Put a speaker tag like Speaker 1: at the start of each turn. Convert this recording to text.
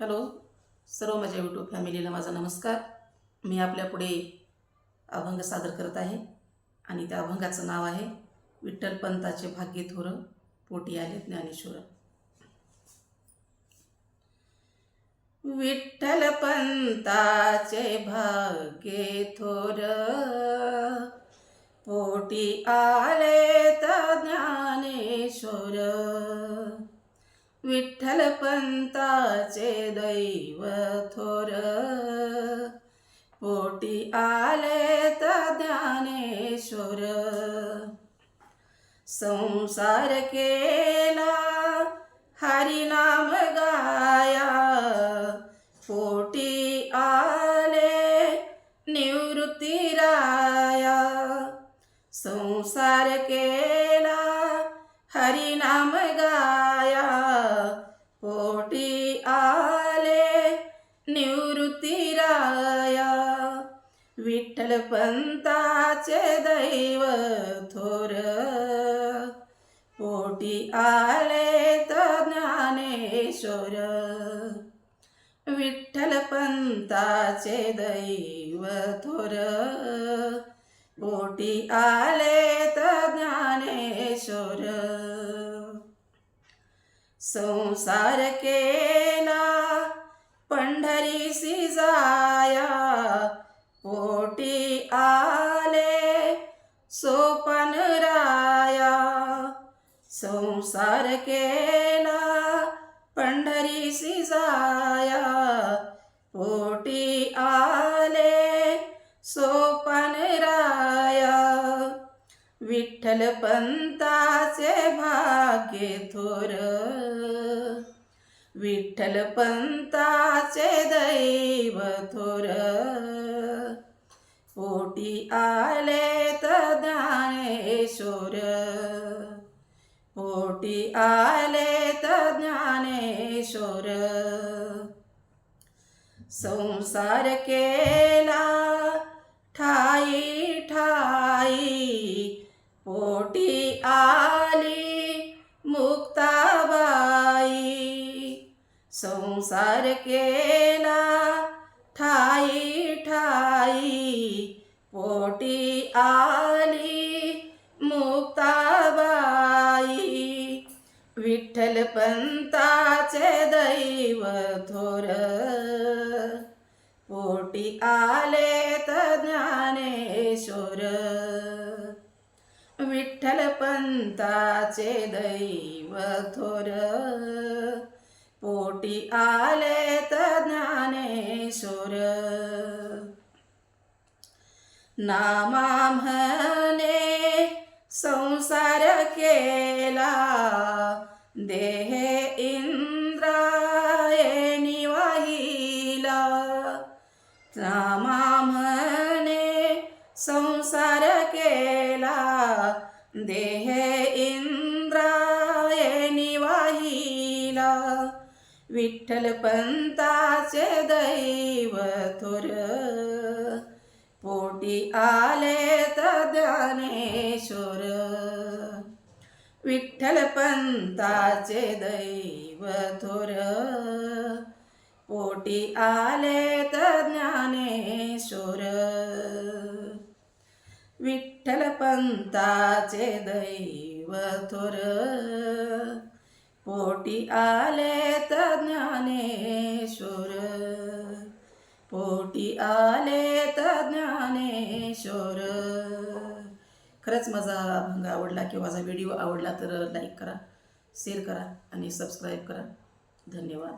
Speaker 1: Hello सर्व माझ्या YouTube फॅमिलीला माझा नमस्कार. मी आपल्यापुढे अभंग सादर करत आहे आणि त्या अभंगाचं नाव आहे विठ्ठल पंताचे भाग्य थोर पोटी आले ज्ञानेश्वर. विठ्ठल पंताचे भाग्य थोर पोटी आले तर ज्ञानेश्वर. विठ्ठल पंताचे दैव थोर. पोटी आले तर ज्ञानेश्वर. संसार केला हरिनाम गाया. पोटी आले निवृत्ती राया. संसार केला हरिनाम गाया. विठ्ठल पंताचे दैव थोर. पोटी आले तर ज्ञानेश्वर. विठ्ठल पंताचे दैव थोर. पोटी आले तर ज्ञानेश्वर. संसार केला पंढरीसी जाया पोटी आले सोपन राया संसार केला पंढरीसी जाया पोटी आले सोपन राया विठ्ठल पंताचे भाग्य थोर. विठ्ठल पंताचे दैव थोर. पोटी आले ज्ञानेश्वर. पोटी आले ज्ञानेश्वर. संसार केला ठाई ठाई. पोटी आ संसार केला. ठाई ठाई पोटी आली मुक्ताबाई. विठ्ठल पंताचे दैव थोर. पोटी आले ज्ञानेश्वर. विठ्ठल पंताचे दैव थोर. पोटी आले ज्ञानेश्वर. नामा म्हणे संसार केला देह इंद्रायणी निवाहिला नामा म्हणे संसार केला देह इंद्रायणी निवाहिला विठ्ठल पंताचे दैव थोर. पोटी आले ज्ञानेश्वर. विठ्ठल पंताचे दैव थोर. पोटी आले ज्ञानेश्वर. विठ्ठल पंताचे दैव थोर. पोटी आले तर ज्ञानेश्वर. पोटी आले तर ज्ञानेश्वर. खरंच माझा अभंग आवडला किंवा माझा व्हिडिओ आवडला तर लाईक करा शेअर करा आणि सबस्क्राईब करा. धन्यवाद.